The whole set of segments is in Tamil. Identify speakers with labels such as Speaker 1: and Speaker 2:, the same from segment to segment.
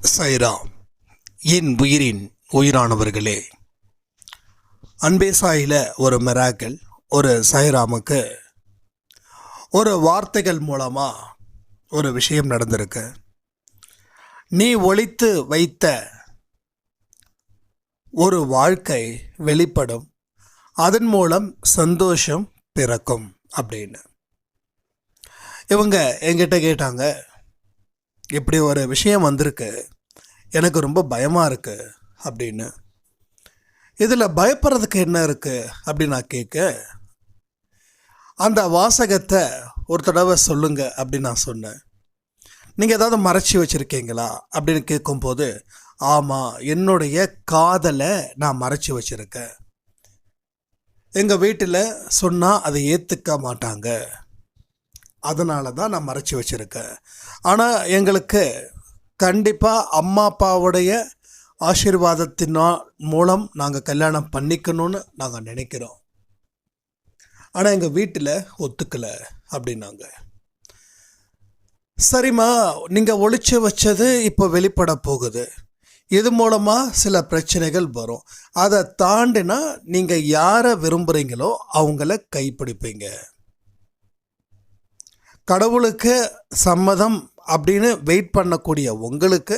Speaker 1: சைரா என் உயிரின் உயிரானவர்களே. அன்பே சாயில ஒரு மெராக்கள் ஒரு சைராமுக்கு. ஒரு வார்த்தைகள் மூலமாக ஒரு விஷயம் நடந்திருக்கு. நீ ஒழித்து வைத்த ஒரு வாழ்க்கை வெளிப்படும். அதன் மூலம் சந்தோஷம் பிறக்கும் அப்படின்னு. இவங்க என்கிட்ட கேட்டாங்க இப்படி ஒரு விஷயம் வந்திருக்கு. எனக்கு ரொம்ப பயமாக இருக்குது அப்படின்னு. இதில் பயப்படுறதுக்கு என்ன இருக்குது அப்படின்னு நான் கேட்க அந்த வாசகத்தை ஒரு தடவை சொல்லுங்க அப்படின்னு நான் சொன்னேன். நீங்கள் ஏதாவது மறைச்சி வச்சுருக்கீங்களா அப்படின்னு கேட்கும்போது ஆமாம் என்னுடைய காதலை நான் மறைச்சி வச்சுருக்கேன். எங்கள் வீட்டில் சொன்னால் அதை ஏற்றுக்க மாட்டாங்க. அதனால தான் நான் மறைச்சி வச்சுருக்கேன். ஆனால் எங்களுக்கு கண்டிப்பாக அம்மா அப்பாவுடைய ஆசீர்வாதத்தினா மூலம் நாங்கள் கல்யாணம் பண்ணிக்கணும்னு நாங்கள் நினைக்கிறோம். ஆனால் எங்கள் வீட்டில் ஒத்துக்கலை அப்படின்னாங்க. சரிம்மா நீங்கள் ஒழிச்சு வச்சது இப்போ வெளிப்பட போகுது. இது மூலமாக சில பிரச்சனைகள் வரும். அதை தாண்டினா நீங்கள் யாரை விரும்புகிறீங்களோ அவங்கள கைப்பிடிப்பீங்க. கடவுளுக்கு சம்மதம் அப்படின்னு வெயிட் பண்ணக்கூடிய உங்களுக்கு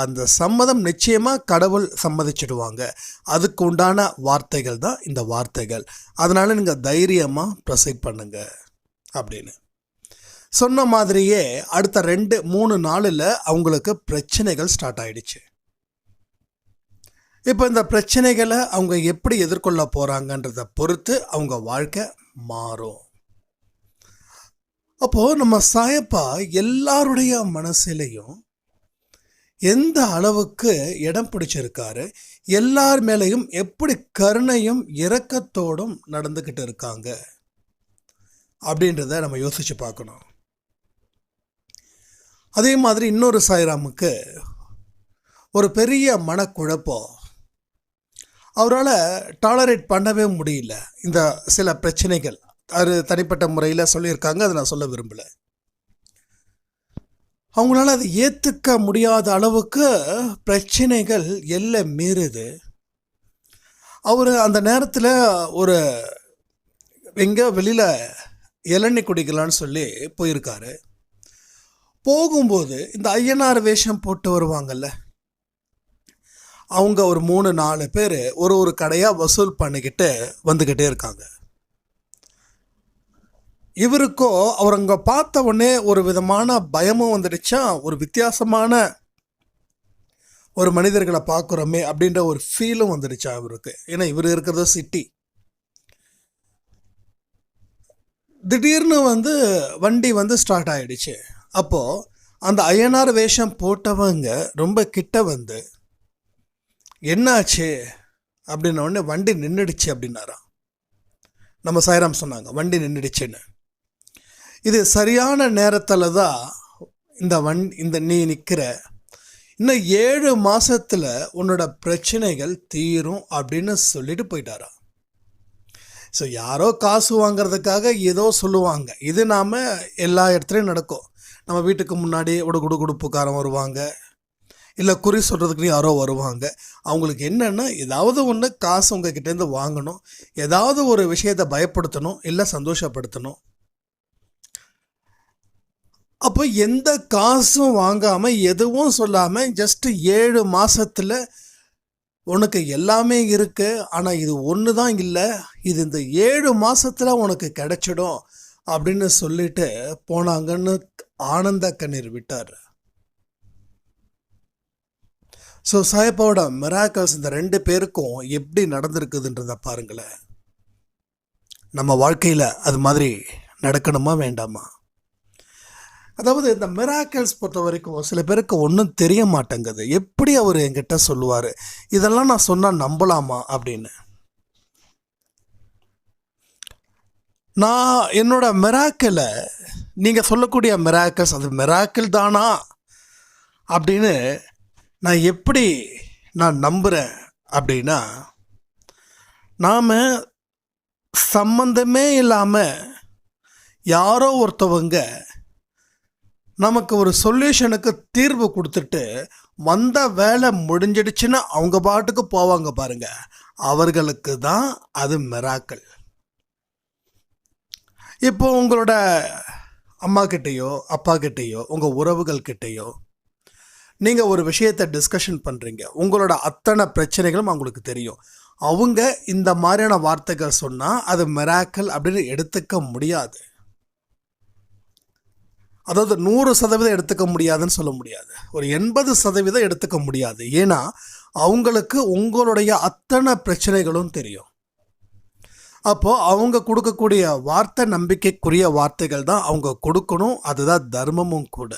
Speaker 1: அந்த சம்மதம் நிச்சயமாக கடவுள் சம்மதிச்சிடுவாங்க. அதுக்கு உண்டான வார்த்தைகள் தான் இந்த வார்த்தைகள். அதனால் நீங்கள் தைரியமாக ப்ரொசீட் பண்ணுங்க அப்படின்னு. சொன்ன மாதிரியே அடுத்த ரெண்டு மூணு நாளில் அவங்களுக்கு பிரச்சனைகள் ஸ்டார்ட் ஆயிடுச்சு. இப்போ இந்த பிரச்சனைகளை அவங்க எப்படி எதிர்கொள்ள போகிறாங்கன்றதை பொறுத்து அவங்க வாழ்க்கை மாறும். அப்போது நம்ம சாயப்பா எல்லாருடைய மனசுலையும் எந்த அளவுக்கு இடம் பிடிச்சிருக்காரு எல்லார் மேலேயும் எப்படி கருணையும் இரக்கத்தோடும் நடந்துக்கிட்டு இருக்காங்க அப்படின்றத நம்ம யோசிச்சு பார்க்கணும். அதே மாதிரி இன்னொரு சாய்ராமுக்கு ஒரு பெரிய மனக்குழப்பம். அவரால் டாலரேட் பண்ணவே முடியல இந்த சில பிரச்சனைகள். அது தனிப்பட்ட முறையில் சொல்லியிருக்காங்க. அதை நான் சொல்ல விரும்பலை. அவங்களால அதை ஏற்றுக்க முடியாத அளவுக்கு பிரச்சனைகள் எல்லை மீறுது. அவர் அந்த நேரத்தில் ஒரு எங்கே வெளியில் இளநி குடிக்கலான்னு சொல்லி போயிருக்காரு. போகும்போது இந்த ஐயனார் வேஷம் போட்டு வருவாங்கல்ல. அவங்க ஒரு மூணு நாலு பேர் ஒரு ஒரு கடையாக வசூல் பண்ணிக்கிட்டு வந்துக்கிட்டே இருக்காங்க. இவருக்கோ அவர் அங்கே பார்த்த உடனே ஒரு விதமான பயமும் வந்துடுச்சா? ஒரு வித்தியாசமான ஒரு மனிதர்களை பார்க்குறோமே அப்படின்ற ஒரு ஃபீலும் வந்துடுச்சா இவருக்கு? ஏன்னா இவர் இருக்கிறது சிட்டி திடீர்னு வந்து வண்டி வந்து ஸ்டார்ட் ஆகிடுச்சு அப்போது அந்த ஐயனார் வேஷம் போட்டவங்க ரொம்ப கிட்ட வந்து என்னாச்சு? அப்படின்ன உடனே வண்டி நின்றுடுச்சு அப்படின்னாராம். நம்ம சாய்ராம் சொன்னாங்க வண்டி நின்றுடுச்சுன்னு இது சரியான நேரத்தில் தான் இந்த வண் இந்த நீ நிற்கிற இன்னும் ஏழு மாதத்தில் உன்னோட பிரச்சனைகள் தீரும் அப்படின்னு சொல்லிட்டு போயிட்டாரா ஸோ யாரோ காசு வாங்குறதுக்காக ஏதோ சொல்லுவாங்க. இது நாம் எல்லா இடத்துலையும் நடக்கும். நம்ம வீட்டுக்கு முன்னாடி ஒரு குடு குடுப்புக்காரன் வருவாங்க. இல்லை குறி சொல்கிறதுக்குன்னு யாரோ வருவாங்க. அவங்களுக்கு என்னென்னா ஏதாவது ஒன்று காசு உங்ககிட்டேருந்து வாங்கணும். ஏதாவது ஒரு விஷயத்தை பயப்படுத்தணும் இல்லை சந்தோஷப்படுத்தணும். அப்போ எந்த காசும் வாங்காமல் எதுவும் சொல்லாமல் ஜஸ்ட்டு ஏழு மாதத்தில் உனக்கு எல்லாமே இருக்கு. ஆனால் இது ஒன்று தான் இல்லை. இது இந்த ஏழு மாதத்தில் உனக்கு கிடைச்சிடும் அப்படின்னு சொல்லிட்டு போனாங்கன்னு ஆனந்த கண்ணீர் விட்டார். ஸோ சாயப்பாவோட மிராக்கல்ஸ் இந்த ரெண்டு பேருக்கும் எப்படி நடந்திருக்குதுன்றத பாருங்களேன். நம்ம வாழ்க்கையில் அது மாதிரி நடக்கணுமா வேண்டாமா? அதாவது இந்த மிராக்கல்ஸ் பொறுத்த வரைக்கும் சில பேருக்கு ஒன்றும் தெரிய மாட்டேங்குது. எப்படி அவர் என்கிட்ட சொல்லுவார்? இதெல்லாம் நான் சொன்னால் நம்பலாமா அப்படின்னு. நான் என்னோட மிராக்கிளை நீங்கள் சொல்லக்கூடிய மிராக்கல்ஸ் அது மிராக்கிள் தானா? அப்படின்னு நான் எப்படி நான் நம்புகிறேன் அப்படின்னா நாம் சம்பந்தமே இல்லாமல் யாரோ ஒருத்தவங்க நமக்கு ஒரு சொல்யூஷனுக்கு தீர்வு கொடுத்துட்டு வந்த வேலை முடிஞ்சிடுச்சுன்னு அவங்க பாட்டுக்கு போவாங்க பாருங்க. அவர்களுக்கு தான் அது மிராக்கள் இப்போ உங்களோட அம்மா கிட்டேயோ அப்பா கிட்டேயோ உங்கள் உறவுகள் கிட்டேயோ நீங்கள் ஒரு விஷயத்தை டிஸ்கஷன் பண்ணுறீங்க உங்களோட அத்தனை பிரச்சனைகளும் அவங்களுக்கு தெரியும். அவங்க இந்த மாதிரியான வார்த்தைகள் சொன்னால் அது மிராக்கல் அப்படின்னு எடுத்துக்க முடியாது. அதாவது நூறு சதவீதம் எடுத்துக்க முடியாதுன்னு சொல்ல முடியாது. ஒரு எண்பது சதவீதம் எடுத்துக்க முடியாது. ஏன்னா அவங்களுக்கு உங்களுடைய அத்தனை பிரச்சனைகளும் தெரியும். அப்போது அவங்க கொடுக்கக்கூடிய வார்த்தை நம்பிக்கைக்குரிய வார்த்தைகள் தான் அவங்க கொடுக்கணும். அதுதான் தர்மமும் கூட.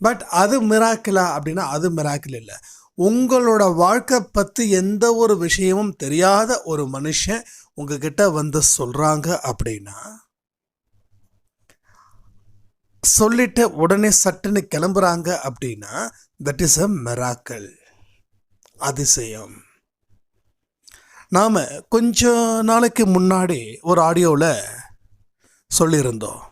Speaker 1: பட் அது மிராக்கிளா அப்படின்னா அது மிராக்கிள் இல்லை. உங்களோட வாழ்க்கை பற்றி எந்த ஒரு விஷயமும் தெரியாத ஒரு மனுஷன் உங்ககிட்ட வந்து சொல்கிறாங்க அப்படின்னா சொல்லிட்டு உடனே சட்டுன்னு கிளம்புறாங்க அப்படின்னா தட் இஸ் அ மெராக்கல் அதிசயம். நாம் கொஞ்ச நாளைக்கு முன்னாடி ஒரு ஆடியோவில் சொல்லியிருந்தோம்.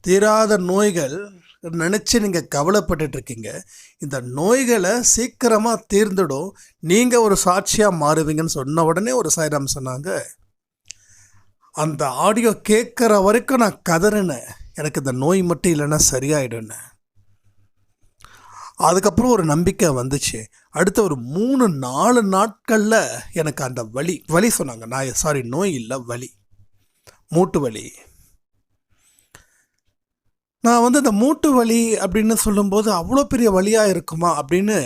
Speaker 1: தீராத நோய்கள் நினச்சி நீங்கள் கவலைப்பட்டுட்டு இருக்கீங்க. இந்த நோய்களை சீக்கிரமாக தீர்ந்துடும். நீங்கள் ஒரு சாட்சியாக மாறுவீங்கன்னு சொன்ன உடனே ஒரு சாய்ராம் சொன்னாங்க. அந்த ஆடியோ கேட்குற வரைக்கும் நான் கதறினேன். எனக்கு இந்த நோய் மட்டும் இல்லைன்னா சரியாயிடுன்னு அதுக்கப்புறம் ஒரு நம்பிக்கை வந்துச்சு. அடுத்த ஒரு மூணு நாலு நாட்களில் எனக்கு அந்த வலி வலி சொன்னாங்க. நான் சாரி நோய் இல்லை வலி. மூட்டு வலி. நான் வந்து இந்த மூட்டு வலி அப்படின்னு சொல்லும்போது அவ்வளோ பெரிய வலியாக இருக்குமா அப்படின்னு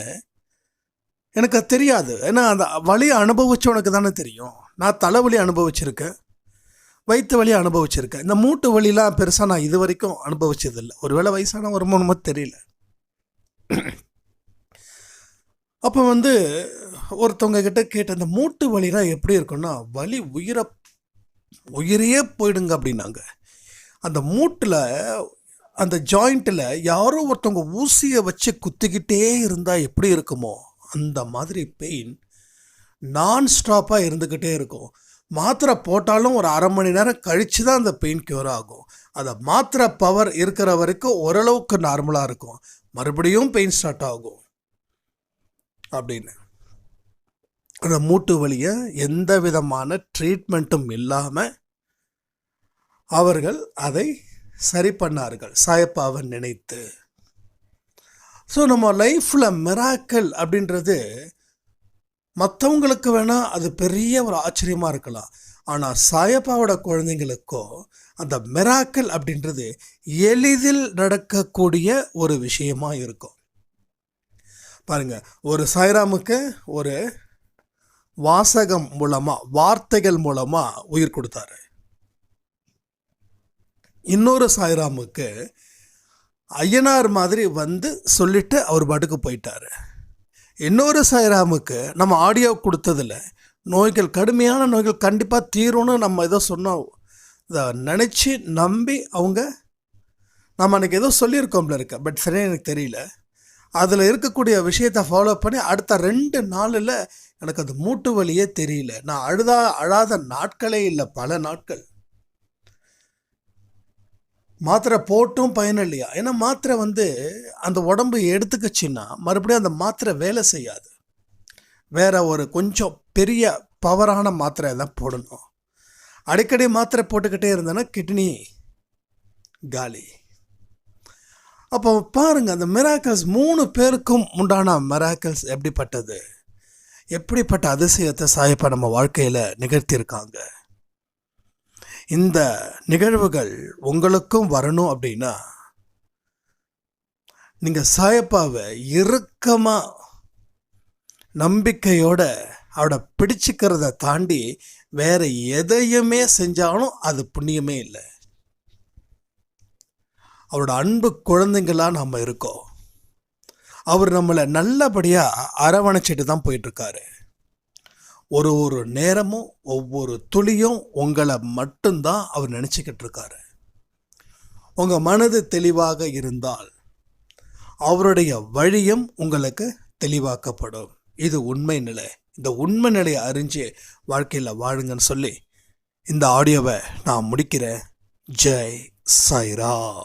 Speaker 1: எனக்கு தெரியாது. ஏன்னா அந்த வலியை அனுபவிச்சவனுக்கு தானே தெரியும். நான் தலைவலி அனுபவிச்சிருக்கேன். வயிற்று வலியை அனுபவிச்சிருக்கேன் இந்த மூட்டு வலிலாம் பெருசாக நான் இது வரைக்கும் அனுபவிச்சதில்லை. ஒருவேளை வயசான வருமானமோ தெரியல. அப்போ வந்து ஒருத்தவங்க கிட்ட கேட்ட இந்த மூட்டு வலினா எப்படி இருக்குன்னா வலி உயிரை உயிரையே போயிடுங்க அப்படின்னாங்க. அந்த மூட்டில் அந்த ஜாயிண்ட்டில் யாரோ ஒருத்தவங்க ஊசியை வச்சு குத்திக்கிட்டே இருந்தால் எப்படி இருக்குமோ அந்த மாதிரி பெயின் நான் ஸ்டாப்பாக இருந்துக்கிட்டே இருக்கும். மாத்திரை போட்டாலும் ஒரு அரை மணி நேரம் கழித்து தான் அந்த பெயின் க்யூர் ஆகும். அந்த மாத்திரை பவர் இருக்கிற வரைக்கும் ஓரளவுக்கு நார்மலாக இருக்கும். மறுபடியும் பெயின் ஸ்டார்ட் ஆகும். அப்படின்னு. அந்த மூட்டு வலியை எந்த விதமான ட்ரீட்மெண்ட்டும் இல்லாமல் அவர்கள் அதை சரி பண்ணார்கள். சாயப்பாவை நினைத்து. ஸோ நம்ம லைஃப்பில் மிராக்கல் அப்படின்றது மற்றவங்களுக்கு வேணால் அது பெரிய ஒரு ஆச்சரியமாக இருக்கலாம். ஆனால் சாயப்பாவோட குழந்தைங்களுக்கோ அந்த மெராக்கல் அப்படின்றது எளிதில் நடக்கக்கூடிய ஒரு விஷயமாக இருக்கும். பாருங்க ஒரு சாய்ராமுக்கு ஒரு வாசகம் மூலமாக வார்த்தைகள் மூலமாக உயிர் கொடுத்தாரு. இன்னொரு சாய்ராமுக்கு ஐயனார் மாதிரி வந்து சொல்லிட்டு அவர் பாட்டுக்கு போயிட்டாரு. இன்னொரு சாய்ராமுக்கு நம்ம ஆடியோ கொடுத்ததில் நோய்கள் கடுமையான நோய்கள் கண்டிப்பாக தீரும்னு நம்ம ஏதோ சொன்னோம். இதை நினச்சி நம்பி அவங்க நம்ம அன்றைக்கி ஏதோ சொல்லியிருக்கோம்ல இருக்க. பட் சரியாக எனக்கு தெரியல. அதில் இருக்கக்கூடிய விஷயத்தை ஃபாலோ பண்ணி அடுத்த ரெண்டு நாளில் எனக்கு அந்த மூட்டு வலியே தெரியல. நான் அழுதா அழாத நாட்களே இல்லை பல நாட்கள். மாத்திரை போட்டும் பயன் இல்லையா? ஏன்னா மாத்திரை வந்து அந்த உடம்பு எடுத்துக்கிச்சின்னா மறுபடியும் அந்த மாத்திரை வேலை செய்யாது. வேற ஒரு கொஞ்சம் பெரிய பவரான மாத்திரை தான் போடணும். அடிக்கடி மாத்திரை போட்டுக்கிட்டே இருந்தேன்னா கிட்னி காலி. அப்போ பாருங்க அந்த மிராக்கல்ஸ் மூணு பேருக்கும் உண்டான மிராக்கல்ஸ் எப்படிப்பட்டது? எப்படிப்பட்ட அதிசயத்தை சாயப்பா நம்ம வாழ்க்கையில் நிகழ்த்தியிருக்காங்க? இந்த நிகழ்வுகள் உங்களுக்கும் வரணும் அப்படின்னா நீங்கள் சாயப்பாவை இறுக்கமாக நம்பிக்கையோட அவட பிடிச்சிக்கிறத தாண்டி வேற எதையுமே செஞ்சாலும் அது புண்ணியமே இல்லை. அவரோட அன்பு குழந்தைங்களாக நம்ம இருக்கோம். அவர் நம்மளை நல்லபடியாக அரவணைச்சிட்டு தான் போயிட்டுருக்காரு ஒரு ஒரு நேரமும் ஒவ்வொரு துளியும் உங்களை மட்டும்தான் அவர் நினச்சிக்கிட்டு இருக்காரு. உங்கள் மனது தெளிவாக இருந்தால் அவருடைய வழியும் உங்களுக்கு தெளிவாக்கப்படும். இது உண்மை நிலை. இந்த உண்மை நிலையை அறிஞ்சு வாழ்க்கையில் வாழுங்கன்னு சொல்லி இந்த ஆடியோவை நான் முடிக்கிறேன். ஜெய் சாய்ரா